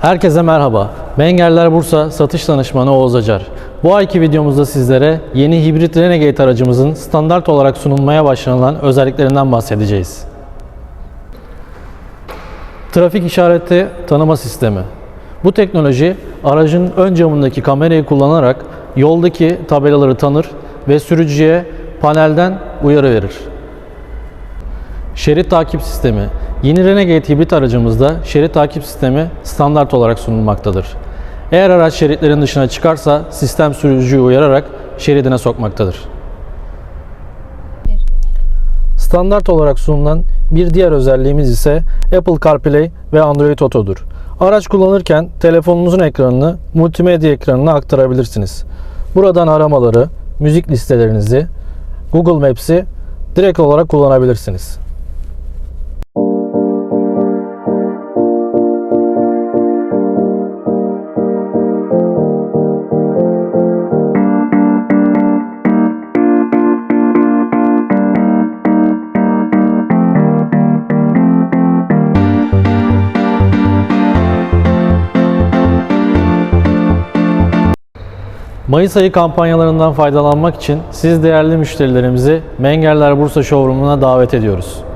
Herkese merhaba. Mengerler Bursa satış danışmanı Oğuz Acar. Bu ayki videomuzda sizlere yeni hibrit Renegade aracımızın standart olarak sunulmaya başlanılan özelliklerinden bahsedeceğiz. Trafik işareti tanıma sistemi. Bu teknoloji aracın ön camındaki kamerayı kullanarak yoldaki tabelaları tanır ve sürücüye panelden uyarı verir. Şerit takip sistemi. Yeni Renegade hibrit aracımızda şerit takip sistemi standart olarak sunulmaktadır. Eğer araç şeritlerin dışına çıkarsa sistem sürücüyü uyararak şeridine sokmaktadır. Standart olarak sunulan bir diğer özelliğimiz ise Apple CarPlay ve Android Auto'dur. Araç kullanırken telefonunuzun ekranını multimedya ekranına aktarabilirsiniz. Buradan aramaları, müzik listelerinizi, Google Maps'i direkt olarak kullanabilirsiniz. Mayıs ayı kampanyalarından faydalanmak için siz değerli müşterilerimizi Mengerler Bursa Showroom'una davet ediyoruz.